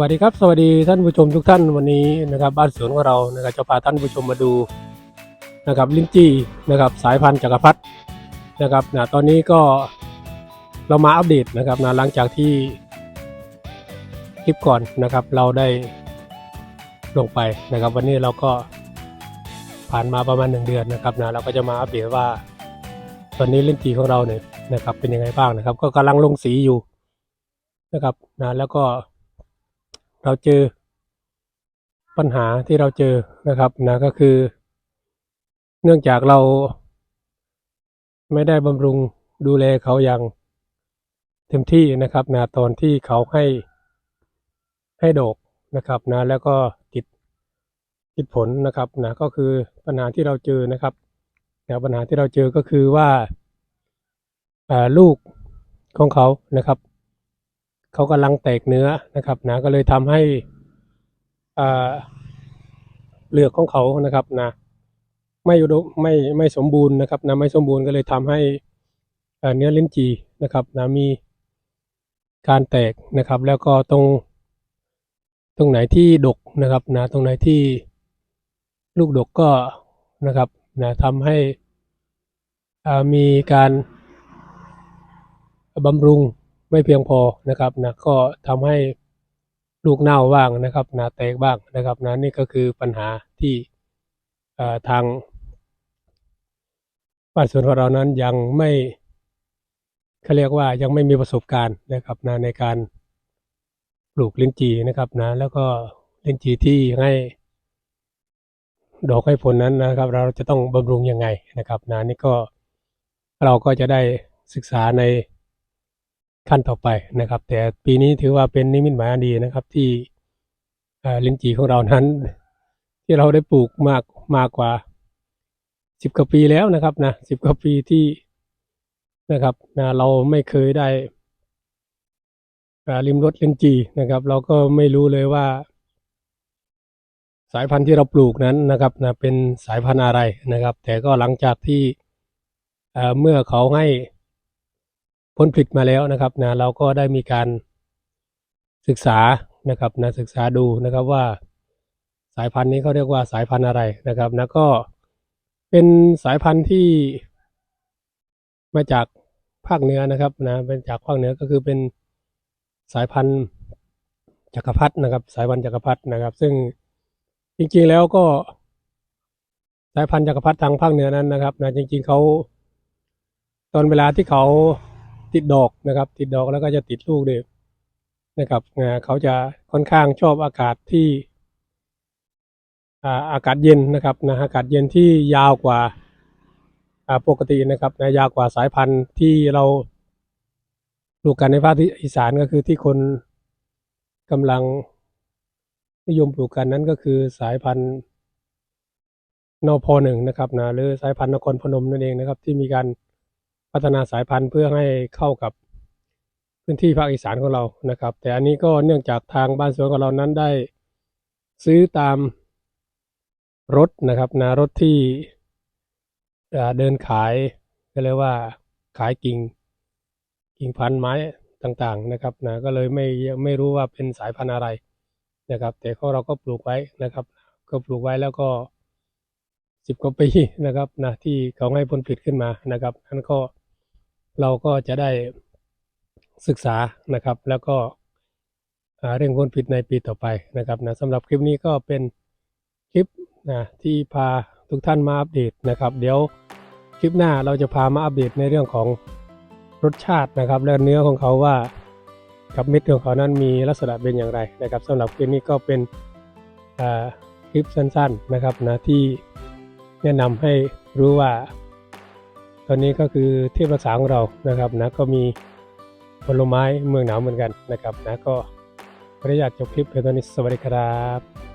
วัสดีครับสวัสดีท่านผู้ชมทุกท่านวันนี้นะครับ บ้านสวนของเรานะครับจะพาท่านผู้ชมมาดูนะครับลิ้นจี้นะครับสายพันธุ์จักรพรรดินะครับนะตอนนี้ก็เรามาอัปเดตนะครับนะหลังจากที่คลิปก่อนนะครับ เราได้ลงไปนะครับ วันนี้เราก็ผ่านมาประมาณหนึ่งเดือนนะครับนะเราก็จะมาอัปเดตว่า ตอนนี้ลิ้นจีของเราเนี่ยนะครับเป็นยังไงบ้างนะครับ ก็กำลังลงสีอยู่นะครับนะแล้วก็ เราเจอปัญหาที่เราเจอนะครับนะก็คือ เนื่องจากเราไม่ได้บำรุงดูแลเขาอย่างเต็มที่นะครับนะตอนที่เขาให้ให้ดอกนะครับนะแล้วก็ติดติดผลนะครับนะก็คือปัญหาที่เราเจอนะครับนะปัญหาที่เราเจอก็คือว่าอ่าลูกของเขานะครับ เขากำลังแตกเนื้อนะครับนะก็เลยทำให้อ่าเปลือกของเขานะครับนะไม่อุดมไม่ไม่สมบูรณ์นะครับนะไม่สมบูรณ์ก็เลยทำให้เนื้อลิ้นจีนะครับนะมีการแตกนะครับ แล้วก็ตรงตรงไหนที่ดกนะครับนะตรงไหนที่ลูกดกก็นะครับนะทำให้มีการบำรุง ไม่เพียงพอนะครับนะก็ทำให้ลูกเน่าบ้างนะครับนะแตกบ้างนะครับนะนี่ก็คือปัญหาที่ทางบ้านสวนของเรานั้นยังไม่เขาเรียกว่ายังไม่มีประสบการณ์นะครับนะในการปลูกลิ้นจีนะครับนะแล้วก็ลิ้นจีที่ให้ดอกให้ผลนั้นนะครับ เราจะต้องบำรุงยังไงนะครับนะนี่ก็เราก็จะได้ศึกษาใน ขั้นต่อไปนะครับ แต่ปีนี้ถือว่าเป็นนิมิตหมายอันดีนะครับ ที่เอ่อลิ้นจีของเรานั้น ที่เราได้ปลูกมากมากกว่าสิบกว่าปีแล้วนะครับนะสิบกว่าปีที่นะครับนะเราไม่เคยได้ริมรถลินจีนะครับ เราก็ไม่รู้เลยว่า สายพันธุ์ที่เราปลูกนั้นนะครับนะเป็นสายพันธุ์อะไรนะครับ แต่ก็หลังจากที่เอ่อเมื่อเขาให้ ผลผลิตมาแล้วนะครับนะเราก็ได้มีการศึกษานะครับนะศึกษาดูนะครับว่าสายพันธุ์นี้เขาเรียกว่าสายพันธุ์อะไรนะครับนะก็เป็นสายพันธุ์ที่มาจากภาคเหนือนะครับนะเป็นจากภาคเหนือก็คือเป็นสายพันธุ์จักรพรรดินะครับ สายพันธุ์จักรพรรดินะครับ ซึ่งจริงๆแล้วก็สายพันธุ์จักรพรรดิทางภาคเหนือนั้นนะครับนะจริง ๆเขาตอนเวลาที่เขา ติดดอกนะครับ ติดดอกแล้วก็จะติดลูกด้วยนะครับเขาจะค่อนข้างชอบอากาศที่อ่าอากาศเย็นนะครับนะอากาศเย็นที่ยาวกว่าอ่าปกตินะครับนะยาวกว่าสายพันธุ์ที่เราปลูกกันในภาคอีสานก็คือที่คนกำลังนิยมปลูกกันนั้นก็คือสายพันธุ์นพหนึ่งนะครับนะหรือสายพันธุ์นครพนมนั่นเองนะครับ ที่มีการ พัฒนาสายพันธุ์เพื่อให้เข้ากับพื้นที่ภาคอีสานของเรานะครับ แต่อันนี้ก็เนื่องจากทางบ้านสวนของเรานั้นได้ซื้อตามรถนะครับนะรถที่เดินขายก็เรียกว่าขายกิ่งกิ่งพันธุ์ไม้ต่างๆนะครับนะก็เลยไม่ไม่รู้ว่าเป็นสายพันธุ์อะไรนะครับ แต่ของเราก็ปลูกไว้นะครับ ก็ปลูกไว้แล้วก็สิบกว่าปีนะครับนะที่เขาให้ผลผลิตขึ้นมานะครับนั้นก็ เราก็จะได้ศึกษานะครับ แล้วก็เรื่องผลผลิตในปีต่อไปนะครับนะสำหรับคลิปนี้ก็เป็นคลิปนะที่พาทุกท่านมาอัปเดตนะครับ เดี๋ยวคลิปหน้าเราจะพามาอัปเดตในเรื่องของรสชาตินะครับ และเนื้อของเขาว่ากับเม็ดของเขานั้นมีลักษณะเป็นอย่างไรนะครับสำหรับคลิปนี้ก็เป็นคลิปสั้น ๆนะครับนะที่แนะนำให้รู้ว่า ตอนนี้ก็คือเทพรักษาของเรานะครับนะก็มีผลไม้เมืองหนาวเหมือนกันนะครับนะก็ขออนุญาตจบคลิปเพียงเท่านี้สวัสดีครับ